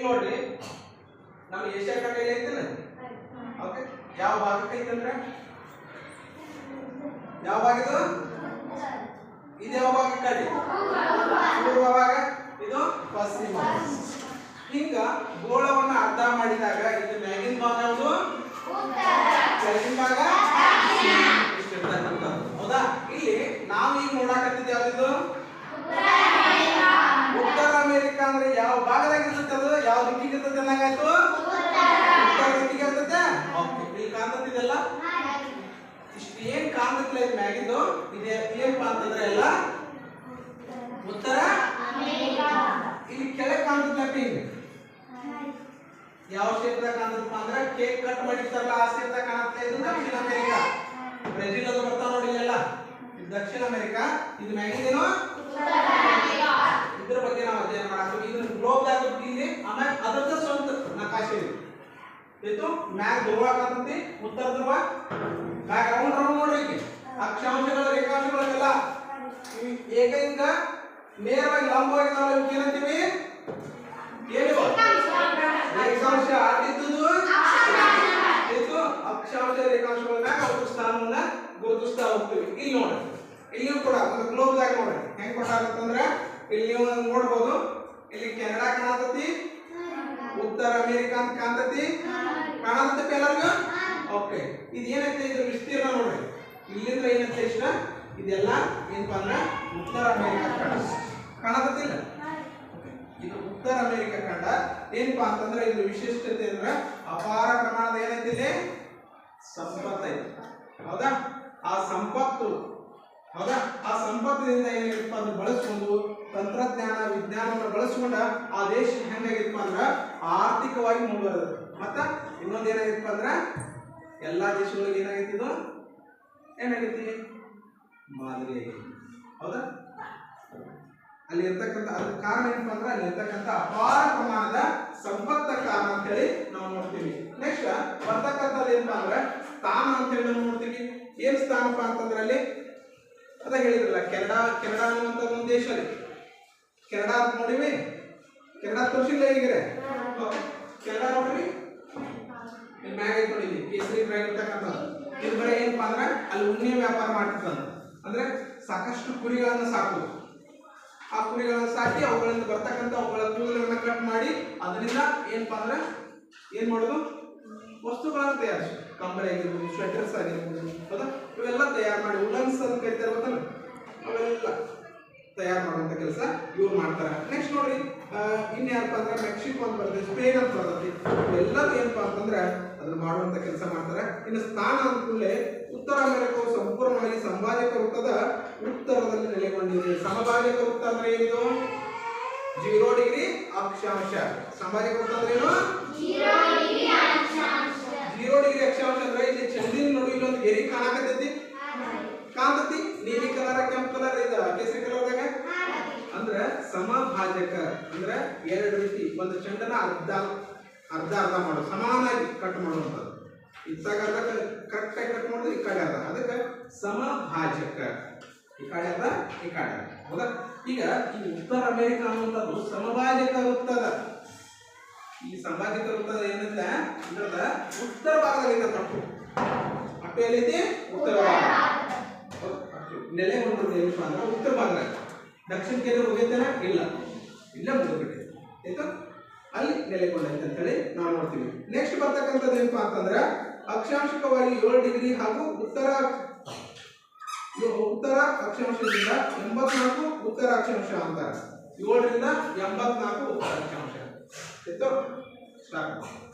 ನೋಡ್ರಿ ನಮ್ಮ ಏಷ್ಯಾ ಖಂಡ ಇಲ್ಲಿ ಐತಿಲ್ಲ ಓಕೆ ಯಾವ ಭಾಗಕ್ಕೆ ಐತಂದ್ರೆ ಯಾವ ಭಾಗ ಇದು ಇದು ಯಾವ ಭಾಗ ಕಡೆ ಪೂರ್ವ ಭಾಗ ಇದು ಪಶ್ಚಿಮ. ಹಿಂಗ ಗೋಳವನ್ನ ಅರ್ಧ ಮಾಡಿದಾಗ ಇದು ಮ್ಯಾಗಿನ ಭಾಗ ಯಾವುದು? ಕೆಳಗಿನ ಭಾಗ ಇಷ್ಟಿರ್ತಕ್ಕಂಥದ್ದು. ಹೌದಾ ಇಲ್ಲಿ ನಾವು ಈಗ ನೋಡಾಕತ್ತಿದ್ ಯಾವ್ದಿದು ಉತ್ತರ ಅಮೆರಿಕ ಅಂದ್ರೆ ಯಾವ ಭಾಗದಾಗ ಇರ್ತದೆ ಅದು ಯಾವ ಉತ್ತರ ದಿಕ್ಕಿಗೆ ಇರ್ತದೆ ಓಕೆ ಇಲ್ಲಿ ಕಾಣ್ತತಿದೆಲ್ಲ ಇಷ್ಟು ಏನ್ ಕಾಣ್ತತಿಲ್ಲ ಇದು ಮ್ಯಾಗಿದ್ದು? ಇದೆ ಏನಪ್ಪಾ ಅಂತಂದ್ರೆ ಎಲ್ಲ? ಉತ್ತರ? ಇಲ್ಲಿ ಕೆಳಗೆ ಕಾಣ್ತದ ಹಿಂಗೆ ಯಾವ ಶೇಪ್ದಾಗ ಕಾಣ್ತದಪ್ಪ ಅಂದ್ರೆ ಕೇಕ್ ಕಟ್ ಮಾಡಿರ್ತಾರಲ್ಲ, ಆ ಶೇಪ್ದಾಗ ಕಾಣುತ್ತೆ ಇದು ದಕ್ಷಿಣ ಅಮೆರಿಕಾ. ಬ್ರೆಜಿಲ್ ಅದು ಬರ್ತಾವ ನೋಡಿ ಇದು ದಕ್ಷಿಣ ಅಮೆರಿಕಾ. ಇದು ಮ್ಯಾಗಿಂದೇನು? ಇದು ಮ್ಯಾಗ ಧ್ರುವ ಕಾಣ್ತೈತಿ ಉತ್ತರ ಧ್ರುವ ಮ್ಯಾಗ ರೌಂಡ್ ರೌಂಡ್ ನೋಡ್ರಿ ಅಕ್ಷಾಂಶಗಳು, ರೇಖಾಂಶಗಳೆಲ್ಲ ಏಕೈಕ ನೇರವಾಗಿ ಲಂಬವಾಗಿದ್ದಾವಲ್ಲ ಇವಕ್ಕೆ ಏನಂತೀವಿ? ಏನು? ರೇಖಾಂಶ ಅಡ್ಡಿದ್ದುದು ಇದು ಅಕ್ಷಾಂಶ, ರೇಖಾಂಶಗಳ ಮ್ಯಾಗ ಅವ್ರ ಸ್ಥಾನವನ್ನ ಗುರುತಿಸ್ತಾ ಹೋಗ್ತೀವಿ. ಇಲ್ಲಿ ನೋಡ್ರಿ. ಇಲ್ಲಿಯೂ ಕೂಡ ಒಂದು ಗ್ಲೋಬ್ ದಾಗ ನೋಡ್ರಿ. ಹೆಂಗ್ ಕೊಟ್ಟಾಗತ್ತಂದ್ರೆ, ಇಲ್ಲಿ ನೀವು ನೋಡ್ಬೋದು ಇಲ್ಲಿ ಕೆನಡಾ ಕಾಣತತಿ ಉತ್ತರ ಅಮೆರಿಕ ಅಂತ ಕಾಣ್ತತಿ ಕಾಣತತಿ ಎಲ್ಲರಿಗೂ ಓಕೆ ಇದು ಏನೈತೆ ಇದ್ರ ವಿಸ್ತೀರ್ಣ ನೋಡ್ರಿ. ಇಲ್ಲಿಂದ ಏನಂತ ಇಷ್ಟ ಇದೆಲ್ಲ ಏನಪ್ಪ ಅಂದ್ರೆ ಉತ್ತರ ಅಮೆರಿಕ ಖಂಡ. ಕಾಣಕತ್ತಿಲ್ಲ? ಇದು ಉತ್ತರ ಅಮೆರಿಕ ಖಂಡ. ಏನಪ್ಪಾ ಅಂತಂದ್ರೆ ಇದ್ರ ವಿಶಿಷ್ಟತೆ ಅಂದ್ರೆ ಅಪಾರ ಪ್ರಮಾಣದ ಏನೈತಿ ಇಲ್ಲಿ? ಸಂಪತ್ತು ಐತಿ ಹೌದಾ? ಆ ಸಂಪತ್ತು. ಹೌದಾ? ಆ ಸಂಪತ್ತಿನಿಂದ ಏನಾಗಿತ್ತಪ್ಪ ಅಂದ್ರೆ ಬಳಸ್ಕೊಂಡು ತಂತ್ರಜ್ಞಾನ, ವಿಜ್ಞಾನವನ್ನು ಬಳಸ್ಕೊಂಡ ಆ ದೇಶ ಹೆಂಗಾಗಿತ್ತಪ್ಪ ಅಂದ್ರೆ ಆರ್ಥಿಕವಾಗಿ ಮುಂದುವರೆದ ಮತ್ತ ಇನ್ನೊಂದು ಅಂದ್ರ ಎಲ್ಲಾ ದೇಶಗಳಿಗೆ ಏನಾಗೈತಿ ಇದು ಏನಾಗೈತಿ? ಮಾದರಿ ಆಗೈತಿ ಹೌದಾ? ಅಲ್ಲಿ ಇರ್ತಕ್ಕಂಥ ಅದ್ರ ಕಾರಣ ಏನಪ್ಪ ಅಂದ್ರೆ ಅಲ್ಲಿ ಇರ್ತಕ್ಕಂಥ ಅಪಾರ ಪ್ರಮಾಣದ ಸಂಪತ್ತ ಕಾರಣ ಅಂತ ಹೇಳಿ ನಾವು ನೋಡ್ತೀವಿ. ನೆಕ್ಸ್ಟ್ ಬರ್ತಕ್ಕಂಥದ್ದು ಏನಪ್ಪ ಅಂದ್ರೆ ಸ್ಥಾನ ಅಂತ ಹೇಳಿ ನಾವು ನೋಡ್ತೀವಿ. ಏನ್ ಸ್ಥಾನಪ್ಪ ಅಂತಂದ್ರೆ ಅಲ್ಲಿ? ಅದ ಹೇಳಿದ್ರಲ್ಲ ಕೆನಡಾ ಕೆನಡಾ ಅನ್ನುವಂಥ ಒಂದು ದೇಶ ಅಲ್ಲಿ. ಕೆನಡಾ ಅಂತ ನೋಡಿವಿ? ಕೆನಡಾ ತೋರಿಸಿಲ್ಲ ಈಗಿರೆ ಕೆನಡಾ ನೋಡ್ರಿ? ಇಲ್ಲಿ ಮ್ಯಾಗ ಐತ್ ಕೇಸರಿ ಮ್ಯಾಗ ಇರ್ತಕ್ಕಂಥದ್ದು. ಬರೀ ಏನಪ್ಪ ಅಂದ್ರೆ ಅಲ್ಲಿ ಉಣ್ಣೆ ವ್ಯಾಪಾರ ಮಾಡ್ತಿದ್ದಂತ ಅಂದ್ರೆ ಸಾಕಷ್ಟು ಕುರಿಗಳನ್ನು ಸಾಕುದು. ಆ ಕುರಿಗಳನ್ನ ಸಾಕಿ ಅವುಗಳಿಂದ ಬರ್ತಕ್ಕಂಥ ಅವುಗಳ ಕೂದಲನ್ನ ಕಟ್ ಮಾಡಿ ಅದರಿಂದ ಏನಪ್ಪ ಅಂದ್ರೆ ಏನ್ ಮಾಡೋದು? ವಸ್ತುಗಳನ್ನ ತಯಾರಿಸಿ ಕಂಬಳಿ ಆಗಿರ್ಬೋದು ಸ್ವೆಟರ್ಸ್ ಆಗಿರ್ಬೋದು ಹೌದಾ ಇವೆಲ್ಲ ತಯಾರು ಮಾಡಿ ಉಲನ್ಸ್ ಅಂತ ಕರಿತಾರೆ ಗೊತ್ತಲ್ಲ? ಅವೆಲ್ಲ. ತಯಾರು ಮಾಡುವಂತ ಕೆಲಸ ಇವ್ರು ಮಾಡ್ತಾರೆ. ನೆಕ್ಸ್ಟ್ ನೋಡಿ ಇನ್ಯಾರಪ್ಪ ಅಂದ್ರೆ ಮೆಕ್ಸಿಕೋ ಅಂತ ಬರ್ತದೆ ಸ್ಪೇನ್ ಅಂತ ಬರುತ್ತೆ ಎಲ್ಲರೂ ಏನಪ್ಪಾ ಅಂತಂದ್ರೆ ಅದನ್ನ ಮಾಡುವಂತ ಕೆಲಸ ಮಾಡ್ತಾರೆ. ಇನ್ನು ಸ್ಥಾನ ಅಂದ ಕೂಡಲೇ ಉತ್ತರ ಅಮೆರಿಕವು ಸಂಪೂರ್ಣವಾಗಿ ಸಂಭಾಜಕ ವೃತ್ತದ ಉತ್ತರದಲ್ಲಿ ನೆಲೆಗೊಂಡಿದೆ. ಸಮಭಾಜಕ ವೃತ್ತ ಅಂದ್ರೆ ಏನಿದು? Zero degree ಅಕ್ಷಾಂಶ. ಸಂಭಾಜಕ ವೃತ್ತ ಅಂದ್ರೆ ಏನು? ಜೀರೋ ಡಿಗ್ರಿ ಅಕ್ಷಾಂಶ. ಅಂದ್ರೆ ಇಲ್ಲಿ ಚಂದಿನ ನಡುವೆ ಇಲ್ಲೊಂದು ಗೆರಿ ಕಾಣಕತ್ತೈತಿ ಕಾಣ್ತತಿ ನೀಲಿ ಕಲರ್ ಕೆಂಪು ಕಲರ್ ಇದು ಕೇಸರಿ ಕಲರ್ದಾಗ ಅಂದ್ರ ಸಮಭಾಜಕ ಅಂದ್ರ ಎರಡು ರೀತಿ, ಒಂದು ಚೆಂಡನ ಅರ್ಧ ಅರ್ಧ ಅರ್ಧ ಮಾಡೋದು ಸಮಾನಾಗಿ ಕಟ್ ಮಾಡುವಂಥದ್ದು. ಇತ್ತಾಗ ಅರ್ಧ ಕರೆಕ್ಟಾಗಿ ಕಟ್ ಮಾಡೋದು, ಈ ಕಡೆ ಅರ್ಧ. ಅದಕ್ಕೆ ಸಮಭಾಜಕ. ಈ ಕಡೆ ಅರ್ಧ, ಈ ಕಡೆ ಹೌದಾ? ಈಗ ಈ ಉತ್ತರ ಅಮೆರಿಕ ಅನ್ನುವಂಥದ್ದು ಸಮಭಾಜಕ ವೃತ್ತದ. ಈ ಸಮಭಾಜಕ ವೃತ್ತದ ಏನಂತ ಇದರದ ಉತ್ತರ ಭಾಗದಲ್ಲಿ ತಪ್ಪು ಅಟ್ಟು ಎಲ್ಲಿದೆ ಉತ್ತರ ಭಾಗ. ನೆಲೆ ನೆಲೆಗೊಂಡಿರೋದು ಏನಪ್ಪ ಅಂದ್ರೆ ಉತ್ತರ ಭಾಗದಾಗ ದಕ್ಷಿಣಕ್ಕೆ ಕೇಂದ್ರ ಇಲ್ಲ. ಇಲ್ಲ ಮುಗಿದ್ಬಿಟ್ಟೆ ಆಯ್ತಾ? ಅಲ್ಲಿ ನೆಲೆಗೊಂಡೈತೆ ಅಂತೇಳಿ ನಾವು ನೋಡ್ತೀವಿ. ನೆಕ್ಸ್ಟ್ ಬರ್ತಕ್ಕಂಥದ್ದು ಏನಪ್ಪಾ ಅಂತಂದ್ರೆ, ಅಕ್ಷಾಂಶಕವಾಗಿ ಏಳು ಡಿಗ್ರಿ ಹಾಗೂ ಉತ್ತರ ಉತ್ತರ ಅಕ್ಷಾಂಶದಿಂದ ಎಂಬತ್ನಾಲ್ಕು ಉತ್ತರ ಅಕ್ಷಾಂಶ ಅಂತಾರೆ. ಏಳರಿಂದ ಎಂಬತ್ನಾಲ್ಕು ಉತ್ತರ ಅಕ್ಷಾಂಶ. ಆಯ್ತು? ಸ್ಟಾರ್ಟ್